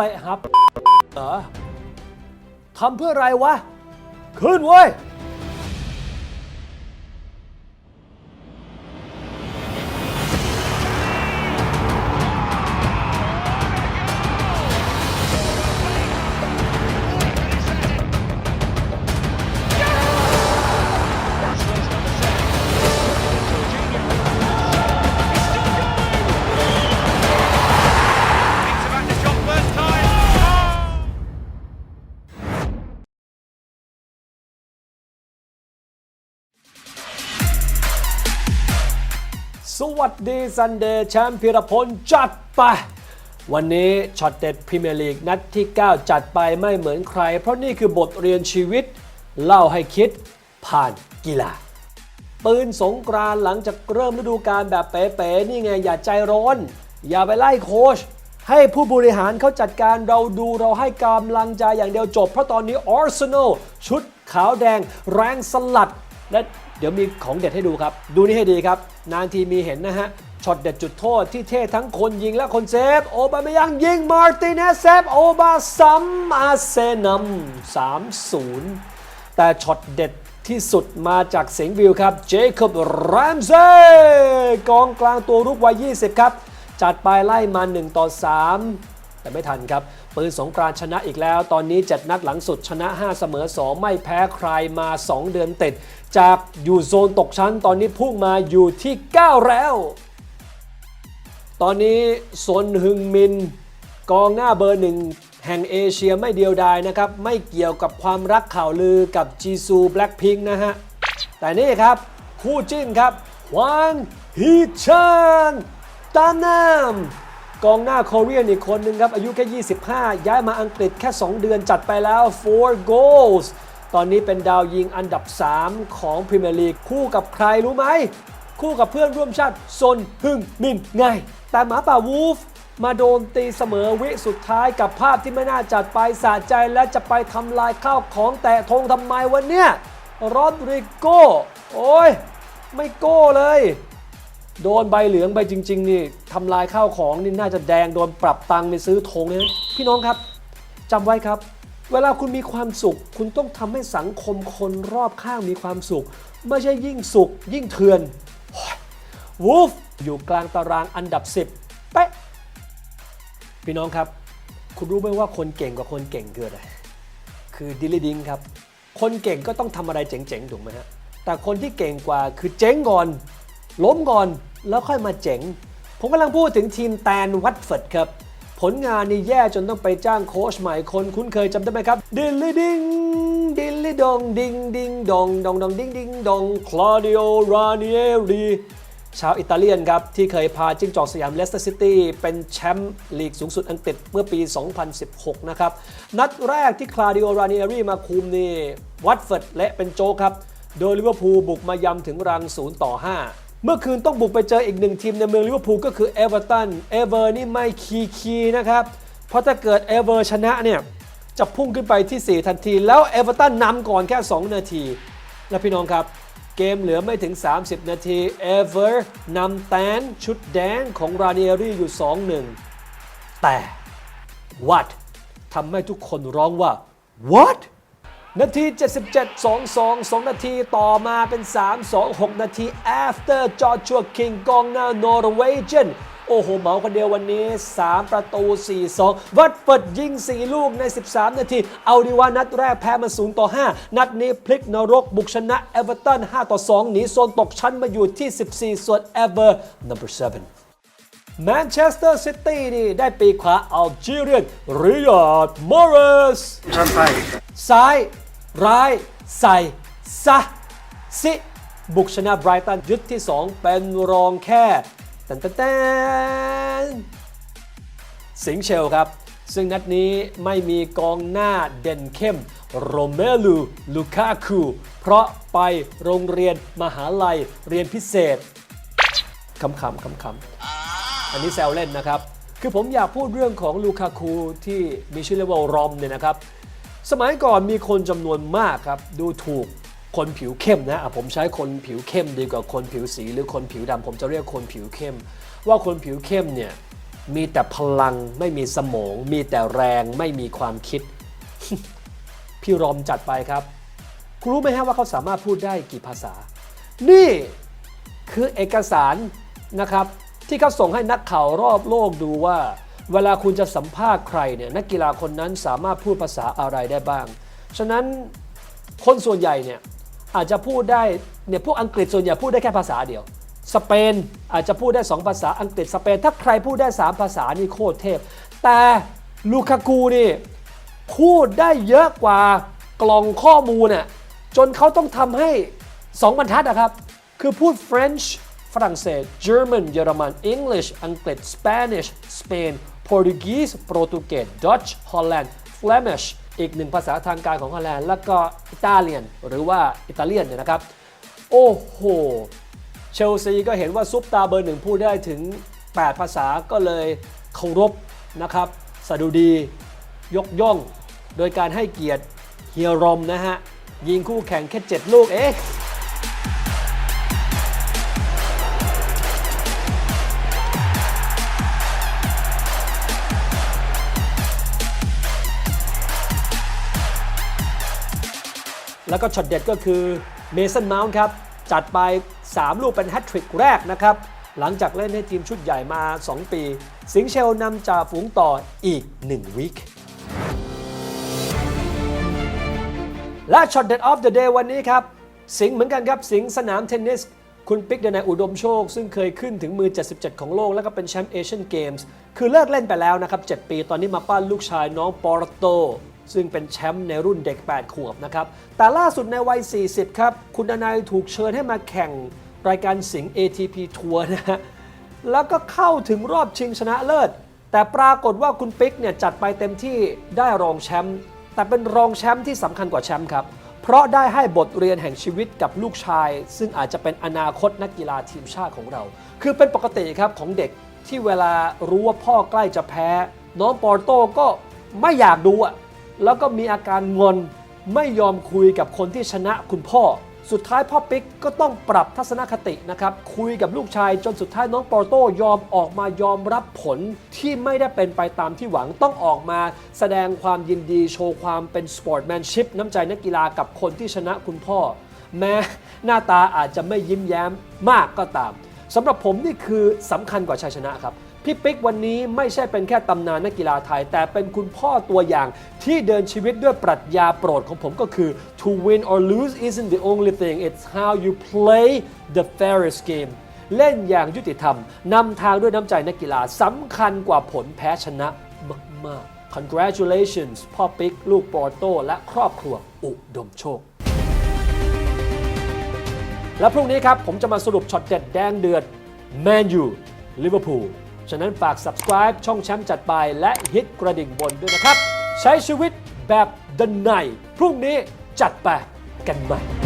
เตะหับเหรอทำเพื่ออะไรวะ ขึ้นเว้ย สวัสดีซันเดย์แชมป์พิรพลจัดไป วันนี้ช็อตเด็ดพรีเมียร์ลีกนัดที่ 9 จัดไปไม่เหมือนใคร เพราะนี่คือบทเรียนชีวิต เล่าให้คิดผ่านกีฬา ปืนสงกรานหลังจากเริ่มฤดูกาลแบบเป๋ๆนี่ไงอย่าใจร้อน อย่าไปไล่โค้ชให้ผู้บริหารเขาจัดการเราดูเราให้กำลังใจอย่างเดียวจบ เพราะตอนนี้อาร์เซนอลชุดขาวแดงแรงสลัดและ เดี๋ยวมีของเด็ดให้ดูครับ ดูนี่ให้ดีครับ นานทีมีเห็นนะฮะช็อตเด็ดจุดโทษที่เท่ทั้งคนยิงและคนเซฟ โอบาไม่ยังยิงมาร์ติเนสเซฟโอบาซัมอาเซนัม3-0 แต่ช็อตเด็ดที่สุดมาจากเสียงวิวครับเจคอบแรมเซ่กองกลางตัวรุกวัย 20 ครับ จัดไปไล่มา 1 ต่อ 3 แต่ไม่ทันครับ ปืนสงกรานชนะอีกแล้ว ตอนนี้ 7 นัดหลังสุดชนะ 5 เสมอ 2 ไม่แพ้ใครมา 2 เดือนติด จากอยู่โซนตกชั้น ตอนนี้พุ่งมาอยู่ที่ 9 แล้ว ตอนนี้ซนฮึงมิน กองหน้าเบอร์หนึ่งแห่งเอเชียไม่เดียวดายนะครับ ไม่เกี่ยวกับความรักข่าวลือกับจีซูแบล็กพิงนะฮะ แต่นี่ครับ คู่จิ้นครับ หวางฮีชันตาน้ำ กองหน้าโคเรียนอีกคนหนึ่งครับ อายุแค่ 25 ย้ายมาอังกฤษแค่ 2 เดือนจัดไปแล้ว 4 goals ตอนนี้เป็นดาวยิงอันดับ 3 ของพรีเมียร์ลีกคู่กับใครรู้ไหม คู่กับเพื่อนร่วมชาติซนฮึงมินไง แต่หมาป่าวูฟมาโดนตีเสมอวิสุดท้ายกับภาพที่ไม่น่าจัดไปสะใจและจะไปทำลายข้าวของแตะธงทำไมวันเนี้ยรอดริโก้โอ้ย ไม่โก้เลย โดนใบเหลืองไปจริง ๆ นี่ทำลายข้าวของนี่น่าจะแดงโดนปรับตังค์ไปซื้อธงนะพี่น้องครับจำไว้ครับ เวลาคุณมีความสุข คุณต้องทำให้สังคมคนรอบข้างมีความสุข ไม่ใช่ยิ่งสุข ยิ่งเถื่อนวูฟอยู่กลางตารางอันดับ 10 เป๊ะ พี่น้องครับ คุณรู้ไหมว่าคนเก่งกว่าคนเก่งคืออะไรคือดิลลี่ดิงครับ คนเก่งก็ต้องทำอะไรเจ๋งๆถูกไหมฮะแต่คนที่เก่งกว่าคือเจ๊งก่อน ล้มก่อน แล้วค่อยมาเจ๋ง ผมกำลังพูดถึงทีมแตนวัตเฟิร์ดครับ ผลงานนี่แย่จนต้องไปจ้างโค้ชใหม่คนคุ้นเคยจำได้ไหมครับ ดิลลี่ดิงดิลลี่ดงดิงดิงดองดองดองดิงดิงดองคลาดิโอรานิเอรีชาวอิตาเลียนครับ ที่เคยพาจิ้งจอกสยามเลสเตอร์ซิตี้เป็นแชมป์ลีกสูงสุดอังกฤษเมื่อปี 2016 นะครับ นัดแรกที่คลาดิโอรานิเอรีมาคุมนี่วัตเฟิร์ดและเป็นโจครับ โดยลิเวอร์พูลบุกมายำถึงรัง 0 ต่อ 5 เมื่อคืนต้องบุกไปเจออีกหนึ่งทีมในเมืองลิเวอร์พูลก็คือเอเวอร์ตัน เอเวอร์นี่ไม่คีคีนะครับ เพราะถ้าเกิดเอเวอร์ชนะเนี่ยจะพุ่งขึ้นไปที่ 4 ทันที แล้วเอเวอร์ตันนำก่อนแค่ 2 นาที และพี่น้องครับ เกมเหลือไม่ถึง 30 นาทีเอเวอร์นำแตนชุดแดงของราเนียรี่อยู่ 2-1 แต่ what ทำให้ทุกคนร้องว่า what นาที 77 2-2 2 นาทีต่อมาเป็น 3-2 6 นาที after Joshua King กองหน้านอร์เวย์เจนโอ้โหเหมาคนเดียววันนี้ 3 ประตู 4-2 วัดเปิดยิง 4 ลูกใน 13 นาที เอาดีว่านัดแรกแพ้มา0ต่อ 5 นัดนี้พลิกนรกบุกชนะเอเวอร์ตัน5ต่อ 2 หนีโซนตกชั้นมาอยู่ที่ 14 ส่วนเอเวอร์ number 7แมนเชสเตอร์ซิตี้นี่ได้ปีกขวาอัลจีเรียนริยาดมอริสซ้าย ร้ายใส่ซะสิบุกชนะไบรตันยึดที่ 2 เป็นรองแค่ตันตันตันสิงเชลครับ ซึ่งนัดนี้ไม่มีกองหน้าเด่นเข้มโรเมลูลูคาคูเพราะไปโรงเรียนมหาลัยเรียนพิเศษคำคำคำคำอันนี้แซวเล่นนะครับ คือผมอยากพูดเรื่องของลูคาคูที่มีชื่อเรียกว่ารอมเนี่ยนะครับ สมัยก่อนมีคนจำนวนมากครับ ดูถูกคนผิวเข้มนะะผมใช้คนผิวเข้มดีกว่าคนผิวสีหรือคนผิวดำผมจะเรียกคนผิวเข้ม ว่าคนผิวเข้มเนี่ยมีแต่พลังไม่มีสมอง มีแต่แรงไม่มีความคิด พี่รอมจัดไปครับ คุณรู้ไหมฮะว่าเขาสามารถพูดได้กี่ภาษา นี่คือเอกสารนะครับ ที่เขาส่งให้นักข่าวรอบโลกดูว่า เวลาคุณจะสัมภาษณ์ใครเนี่ยนักกีฬาคนนั้นสามารถพูดภาษาอะไรได้บ้าง ฉะนั้นคนส่วนใหญ่เนี่ยอาจจะพูดได้เนี่ยพวกอังกฤษส่วนใหญ่พูดได้แค่ภาษาเดียว สเปนอาจจะพูดได้ 2 ภาษาอังกฤษสเปน ถ้าใครพูดได้ 3 ภาษานี่โคตรเทพ แต่ลูคากูนี่พูดได้เยอะกว่ากล่องข้อมูลน่ะจนเขาต้องทำให้ 2 บรรทัดนะครับ คือพูด French ฝรั่งเศส German เยอรมัน English อังกฤษ Spanish สเปน Portuguese โปรตุเกส Dutch Holland Flemish อีกหนึ่งภาษาทางการของฮอลแลนด์ แล้วก็อิตาเลียนหรือว่าอิตาเลียนเนี่ยนะครับ โอ้โห เชลซีก็เห็นว่าซุปตาเบอร์หนึ่งพูดได้ถึง 8 ภาษาก็เลยเคารพนะครับสดุดียกย่อง โดยการให้เกียรติเฮียรอมนะฮะ ยิงคู่แข่งแค่ 7 ลูกเอง แล้วก็ช็อตเด็ดก็คือเมสันเมาส์ครับ จัดไป 3 ลูกเป็นแฮตทริกแรกนะครับ หลังจากเล่นให้ทีมชุดใหญ่มา 2 ปี สิงเชลนำจ่าฝูงต่ออีก 1 วีคและช็อตเด็ดออฟเดอะเดย์วันนี้ครับ สิงเหมือนกันครับ สิงสนามเทนนิสคุณปิ๊กเดนายอุดมโชค ซึ่งเคยขึ้นถึงมือ 77 ของโลก แล้วก็เป็นแชมป์เอเชียนเกมส์ คือเลิกเล่นไปแล้วนะครับ 7 ปี ตอนนี้มาปั้นลูกชายน้องปอร์โต ซึ่งเป็นแชมป์ในรุ่นเด็ก 8 ขวบนะครับ แต่ล่าสุดในวัย 40 ครับ คุณดนายถูกเชิญให้มาแข่งรายการสิงห์ ATP ทัวร์นะฮะ แล้วก็เข้าถึงรอบชิงชนะเลิศ แต่ปรากฏว่าคุณปิ๊กเนี่ยจัดไปเต็มที่ได้รองแชมป์ แต่เป็นรองแชมป์ที่สำคัญกว่าแชมป์ครับ เพราะได้ให้บทเรียนแห่งชีวิตกับลูกชาย ซึ่งอาจจะเป็นอนาคตนักกีฬาทีมชาติของเรา คือเป็นปกติครับของเด็กที่เวลารู้ว่าพ่อใกล้จะแพ้ น้องปอร์โต้ก็ไม่อยากดูอะ แล้วก็มีอาการงอนไม่ยอมคุยกับคนที่ชนะคุณพ่อ สุดท้ายพ่อปิ๊กก็ต้องปรับทัศนคตินะครับ คุยกับลูกชายจนสุดท้ายน้องปอร์โต้ยอมออกมายอมรับผลที่ไม่ได้เป็นไปตามที่หวังต้องออกมาแสดงความยินดีโชว์ความเป็นสปอร์ตแมนชิพน้ำใจนักกีฬากับคนที่ชนะคุณพ่อ แม้หน้าตาอาจจะไม่ยิ้มแย้มมากก็ตามสำหรับผมนี่คือสำคัญกว่าชัยชนะครับ พี่ปิ๊กวันนี้ไม่ใช่เป็นแค่ตำนานนักกีฬาไทย แต่เป็นคุณพ่อตัวอย่างที่เดินชีวิตด้วยปรัชญาโปรดของผมก็คือ to win or lose isn't the only thing it's how you play the fairest game เล่นอย่างยุติธรรมนำทางด้วยน้ำใจนักกีฬาสำคัญกว่าผลแพ้ชนะมาก ๆ congratulations พ่อปิ๊ก ลูกปอร์โตและครอบครัวอุดมโชคและพรุ่งนี้ครับ ผมจะมาสรุปช็อตเด็ดแดงเดือดแมนยูลิเวอร์พูล ฉะนั้นฝาก subscribe ช่องแชมป์จัดไปและฮิตกระดิ่งบนด้วยนะครับ ใช้ชีวิตแบบ The Night พรุ่งนี้จัดไปกันใหม่